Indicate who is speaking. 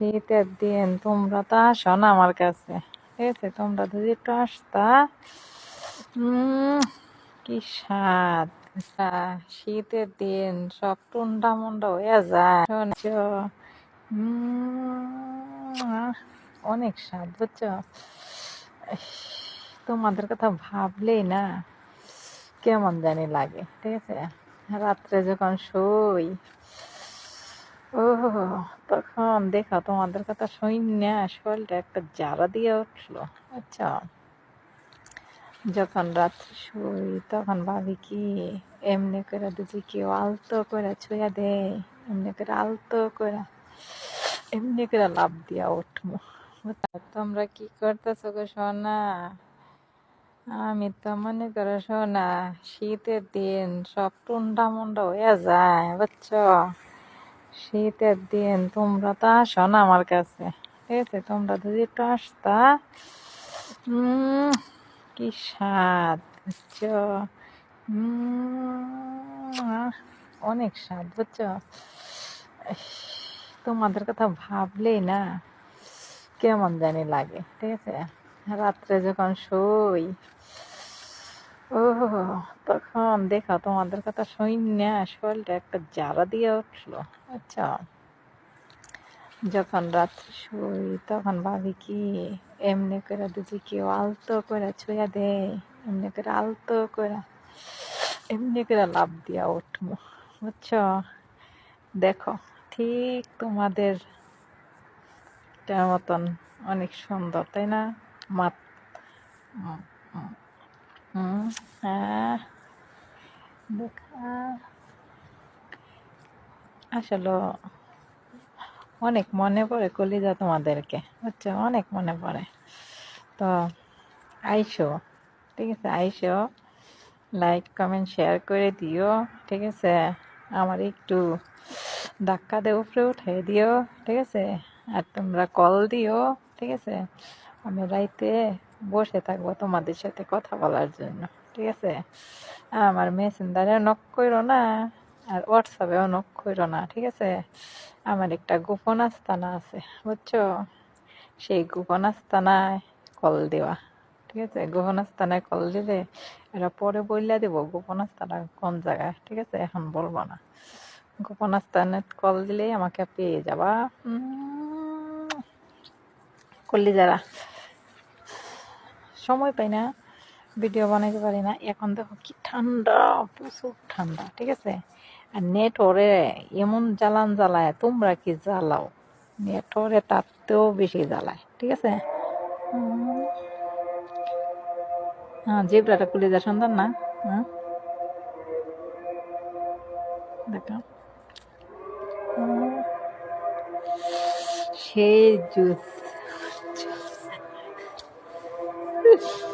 Speaker 1: শীতের দিন, তোমরা তো আসো না আমার কাছে। ঠিক আছে, তোমরা যদি একটু আসতা কি স্বাদ। শীতের দিন সব টুন্ডা মুন্ডা হয়ে যায়। শুনছ? অনেক স্বাদ, বুঝছ? তোমাদের কথা ভাবলেই না কেমন জানি লাগে। ঠিক আছে? রাত্রে যখন শুই ও তখন দেখো তোমাদের কথা না শরীরটা একটা জ্বালা দিয়ে উঠল। আচ্ছা যখন রাত্রে শুই তখন ভাবি কি, এমনি করে যদি কেউ আলতো করে ছুঁয়া দেয়, এমনি করে আলতো করে, এমনি করে লাভ দিয়া উঠবো। তোমরা কি করতেছো গো সোনা? আমি তো মনে করো সোনা, শীতের দিন সব টুন্ডা মুন্ডা হয়ে যায়, বুঝছ? শীতের দিন, তোমরা তো আসো না আমার কাছে। ঠিক আছে, তোমরা যদি একটু আসতা। কি স্বাদ, বুঝছ? অনেক স্বাদ, বুঝছ? তোমাদের কথা ভাবলেই না কেমন জানি লাগে। ঠিক আছে? রাত্রে যখন শুই ও তখন দেখো, তোমাদের কথা শুই না শরীরটা একটা জ্বালা দিয়ে উঠল। আচ্ছা যখন রাত্রে শুই, তখন ভাবি কি, এমনি করে যদি কেউ আলতো করে ছুঁয়া দেয়, এমনি করে আলতো করে, এমনি করে লাভ দিয়া উঠবো। বুঝছ? দেখো, ঠিক তোমাদের মতন অনেক সুন্দর, তাই না? মাত হুম, হ্যাঁ দেখা আসলে অনেক মনে পড়ে কলিজা তোমাদেরকে বুঝছ? অনেক মনে পড়ে। তো আইসো ঠিক আছে? আইসো লাইক কমেন্ট শেয়ার করে দিও ঠিক আছে? আমার একটু ধাক্কা দিয়ে উপরে উঠে দিও ঠিক আছে? আর তোমরা কল দিও ঠিক আছে? আমি রাইতে বসে থাকব তোমাদের সাথে কথা বলার জন্য, ঠিক আছে? আমার মেসেঞ্জারে নক করো না, আর হোয়াটসঅ্যাপেও নক করো না, ঠিক আছে? আমার একটা গোপন আস্তানা আছে, বুঝছ? সেই গোপন আস্তানায় কল দেওয়া, ঠিক আছে? গোপন আস্তানায় কল দিলে এরা পরে বললে দেবো গোপন আস্তানা কোন জায়গায়, ঠিক আছে? এখন বলব না। গোপন আস্তানায় কল দিলেই আমাকে পেয়ে যাবা। করলি যারা সময় পাই না ভিডিও বানাইতে পারি না। এখন দেখো কি ঠান্ডা, প্রচুর ঠান্ডা, ঠিক আছে? আর নেট ওরে এমন জ্বালান জ্বালায়, তোমরা কি জ্বালাও? নেট ওরে তাতেও বেশি জ্বালায়, ঠিক আছে? হ্যাঁ জিবরাটা কলিজা সুন্দর না। হ্যাঁ দেখো। সেই জুস। church.